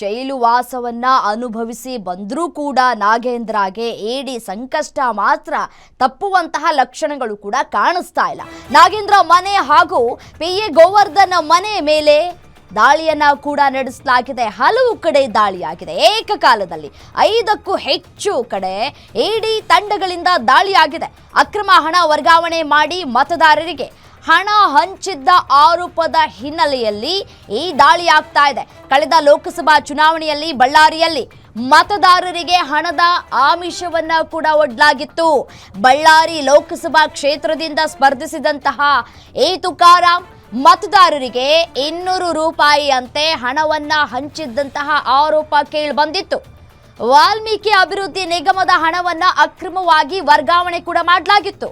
ಜೈಲು ವಾಸವನ್ನ ಅನುಭವಿಸಿ ಬಂದರೂ ಕೂಡ ನಾಗೇಂದ್ರಗೆ ಏಡಿ ಸಂಕಷ್ಟ ಮಾತ್ರ ತಪ್ಪುವಂತಹ ಲಕ್ಷಣಗಳು ಕೂಡ ಕಾಣಿಸ್ತಾ ಇಲ್ಲ. ನಾಗೇಂದ್ರ ಮನೆ ಹಾಗೂ ಪಿ ಎ ಗೋವರ್ಧನ ಮನೆ ಮೇಲೆ ದಾಳಿಯನ್ನ ಕೂಡ ನಡೆಸಲಾಗಿದೆ. ಹಲವು ಕಡೆ ದಾಳಿಯಾಗಿದೆ. ಏಕಕಾಲದಲ್ಲಿ ಐದಕ್ಕೂ ಹೆಚ್ಚು ಕಡೆ ಇಡಿ ತಂಡಗಳಿಂದ ದಾಳಿಯಾಗಿದೆ. ಅಕ್ರಮ ಹಣ ವರ್ಗಾವಣೆ ಮಾಡಿ ಮತದಾರರಿಗೆ ಹಣ ಹಂಚಿದ್ದ ಆರೋಪದ ಹಿನ್ನೆಲೆಯಲ್ಲಿ ಈ ದಾಳಿ ಆಗ್ತಾ ಇದೆ. ಕಳೆದ ಲೋಕಸಭಾ ಚುನಾವಣೆಯಲ್ಲಿ ಬಳ್ಳಾರಿಯಲ್ಲಿ ಮತದಾರರಿಗೆ ಹಣದ ಆಮಿಷವನ್ನ ಕೂಡ ಒಡ್ಲಾಗಿತ್ತು. ಬಳ್ಳಾರಿ ಲೋಕಸಭಾ ಕ್ಷೇತ್ರದಿಂದ ಸ್ಪರ್ಧಿಸಿದಂತಹ ಈ ತುಕಾರಾಂ ಮತದಾರರಿಗೆ ಇನ್ನೂರು ರೂಪಾಯಿಯಂತೆ ಹಣವನ್ನ ಹಂಚಿದ್ದಂತಹ ಆರೋಪ ಕೇಳಿ ಬಂದಿತ್ತು ವಾಲ್ಮೀಕಿ ಅಭಿವೃದ್ಧಿ ನಿಗಮದ ಹಣವನ್ನ ಅಕ್ರಮವಾಗಿ ವರ್ಗಾವಣೆ ಕೂಡ ಮಾಡಲಾಗಿತ್ತು.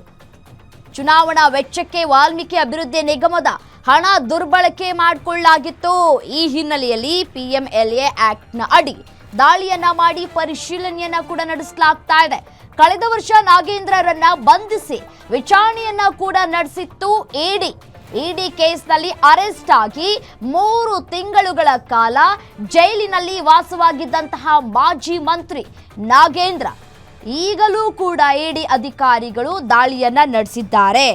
ಚುನಾವಣಾ ವೆಚ್ಚಕ್ಕೆ ವಾಲ್ಮೀಕಿ ಅಭಿವೃದ್ಧಿ ನಿಗಮದ ಹಣ ದುರ್ಬಳಕೆ ಮಾಡಿಕೊಳ್ಳಲಾಗಿತ್ತು. ಈ ಹಿನ್ನೆಲೆಯಲ್ಲಿ ಪಿಎಂಎಲ್ಎ ಆಕ್ಟ್ನ ಅಡಿ ದಾಳಿಯನ್ನ ಮಾಡಿ ಪರಿಶೀಲನೆಯನ್ನ ಕೂಡ ನಡೆಸಲಾಗ್ತಾ ಇದೆ. ಕಳೆದ ವರ್ಷ ನಾಗೇಂದ್ರರನ್ನ ಬಂಧಿಸಿ ವಿಚಾರಣೆಯನ್ನ ಕೂಡ ನಡೆಸಿತ್ತು ಇಡಿ. ಇಡಿ ಕೇಸ್ನಲ್ಲಿ ಅರೆಸ್ಟ್ ಆಗಿ ಮೂರು ತಿಂಗಳುಗಳ ಕಾಲ ಜೈಲಿನಲ್ಲಿ ವಾಸವಾಗಿದ್ದಂತಹ ಮಾಜಿ ಮಂತ್ರಿ ನಾಗೇಂದ್ರ ಈಗಲೂ ಕೂಡ ಇಡಿ ಅಧಿಕಾರಿಗಳು ದಾಳಿಯನ್ನ ನಡೆಸಿದ್ದಾರೆ.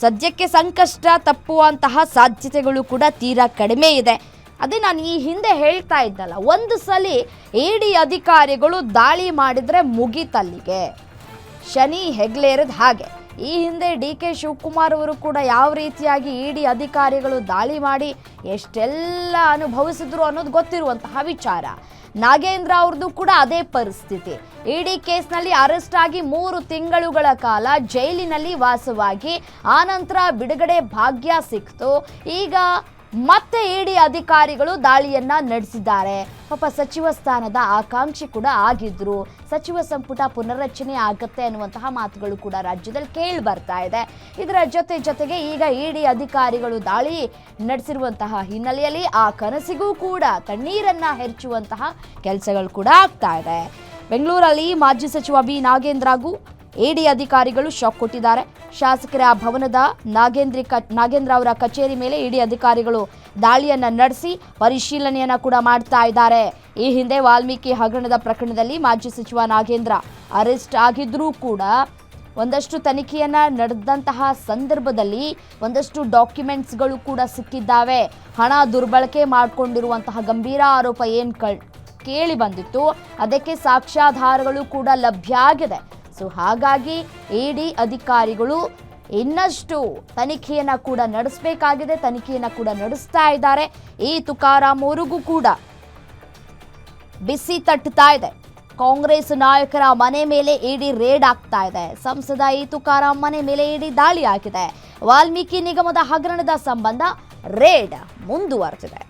ಸದ್ಯಕ್ಕೆ ಸಂಕಷ್ಟ ತಪ್ಪುವಂತಹ ಸಾಧ್ಯತೆಗಳು ಕೂಡ ತೀರಾ ಕಡಿಮೆ ಇದೆ. ಅದೇ ನಾನು ಈ ಹಿಂದೆ ಹೇಳ್ತಾ ಇದ್ದಲ್ಲ, ಒಂದು ಸಲ ಇಡಿ ಅಧಿಕಾರಿಗಳು ದಾಳಿ ಮಾಡಿದ್ರೆ ಮುಗಿತಲ್ಲಿಗೆ. ಶನಿ ಹೆಗ್ಲೇರದ್ ಹಾಗೆ. ಈ ಹಿಂದೆ ಡಿ ಕೆ ಶಿವಕುಮಾರ್ ಅವರು ಕೂಡ ಯಾವ ರೀತಿಯಾಗಿ ಇಡಿ ಅಧಿಕಾರಿಗಳು ದಾಳಿ ಮಾಡಿ ಎಷ್ಟೆಲ್ಲ ಅನುಭವಿಸಿದ್ರು ಅನ್ನೋದು ಗೊತ್ತಿರುವಂತಹ ವಿಚಾರ. ನಾಗೇಂದ್ರ ಅವ್ರದ್ದು ಕೂಡ ಅದೇ ಪರಿಸ್ಥಿತಿ. ಇಡಿ ಕೇಸ್ನಲ್ಲಿ ಅರೆಸ್ಟ್ ಆಗಿ ಮೂರು ತಿಂಗಳುಗಳ ಕಾಲ ಜೈಲಿನಲ್ಲಿ ವಾಸವಾಗಿ, ಆನಂತರ ಬಿಡುಗಡೆ ಭಾಗ್ಯ ಸಿಕ್ತು. ಈಗ ಮತ್ತೆ ಇಡಿ ಅಧಿಕಾರಿಗಳು ದಾಳಿಯನ್ನ ನಡೆಸಿದ್ದಾರೆ. ಪಾಪ ಸಚಿವ ಸ್ಥಾನದ ಆಕಾಂಕ್ಷಿ ಕೂಡ ಆಗಿದ್ರು. ಸಚಿವ ಸಂಪುಟ ಪುನರ್ರಚನೆ ಆಗತ್ತೆ ಅನ್ನುವಂತಹ ಮಾತುಗಳು ಕೂಡ ರಾಜ್ಯದಲ್ಲಿ ಕೇಳಿ ಬರ್ತಾ ಇದೆ. ಇದರ ಜೊತೆ ಜೊತೆಗೆ ಈಗ ಇಡಿ ಅಧಿಕಾರಿಗಳು ದಾಳಿ ನಡೆಸಿರುವಂತಹ ಹಿನ್ನೆಲೆಯಲ್ಲಿ ಆ ಕನಸಿಗೂ ಕೂಡ ತಣ್ಣೀರನ್ನ ಹೆರಚುವಂತಹ ಕೆಲಸಗಳು ಕೂಡ ಆಗ್ತಾ ಇದೆ. ಬೆಂಗಳೂರಲ್ಲಿ ಮಾಜಿ ಸಚಿವ ಬಿ ನಾಗೇಂದ್ರಗೂ ಎಡಿ ಅಧಿಕಾರಿಗಳು ಶಾಕ್ ಕೊಟ್ಟಿದ್ದಾರೆ. ಶಾಸಕರ ಭವನದ ನಾಗೇಂದ್ರಿ ನಾಗೇಂದ್ರ ಅವರ ಕಚೇರಿ ಮೇಲೆ ಇಡಿ ಅಧಿಕಾರಿಗಳು ದಾಳಿಯನ್ನ ನಡೆಸಿ ಪರಿಶೀಲನೆಯನ್ನ ಕೂಡ ಮಾಡ್ತಾ ಇದ್ದಾರೆ. ಈ ಹಿಂದೆ ವಾಲ್ಮೀಕಿ ಹಗರಣದ ಪ್ರಕರಣದಲ್ಲಿ ಮಾಜಿ ಸಚಿವ ನಾಗೇಂದ್ರ ಅರೆಸ್ಟ್ ಆಗಿದ್ರೂ ಕೂಡ ಒಂದಷ್ಟು ತನಿಖೆಯನ್ನ ನಡೆದಂತಹ ಸಂದರ್ಭದಲ್ಲಿ ಒಂದಷ್ಟು ಡಾಕ್ಯುಮೆಂಟ್ಸ್ಗಳು ಕೂಡ ಸಿಕ್ಕಿದ್ದಾವೆ. ಹಣ ದುರ್ಬಳಕೆ ಮಾಡಿಕೊಂಡಿರುವಂತಹ ಗಂಭೀರ ಆರೋಪ ಏನು ಕೇಳಿ ಬಂದಿತ್ತು. ಅದಕ್ಕೆ ಸಾಕ್ಷ್ಯಾಧಾರಗಳು ಕೂಡ ಲಭ್ಯ ಆಗಿದೆ. ಸೊ ಹಾಗಾಗಿ ಇಡಿ ಅಧಿಕಾರಿಗಳು ಇನ್ನಷ್ಟು ತನಿಖೆಯನ್ನು ಕೂಡ ನಡೆಸಬೇಕಾಗಿದೆ, ತನಿಖೆಯನ್ನು ಕೂಡ ನಡೆಸ್ತಾ ಇದ್ದಾರೆ. ಈ ತುಕಾರಾಮ್ ಅವರಿಗೂ ಕೂಡ ಬಿಸಿ ತಟ್ಟುತ್ತಾ ಇದೆ. ಕಾಂಗ್ರೆಸ್ ನಾಯಕರ ಮನೆ ಮೇಲೆ ಇಡಿ ರೇಡ್ ಆಗ್ತಾ ಇದೆ. ಸಂಸದ ಈ ತುಕಾರಾಂ ಮನೆ ಮೇಲೆ ಇಡಿ ದಾಳಿ ಹಾಕಿದೆ ವಾಲ್ಮೀಕಿ ನಿಗಮದ ಹಗರಣದ ಸಂಬಂಧ ರೇಡ್ ಮುಂದುವರೆದಿದೆ.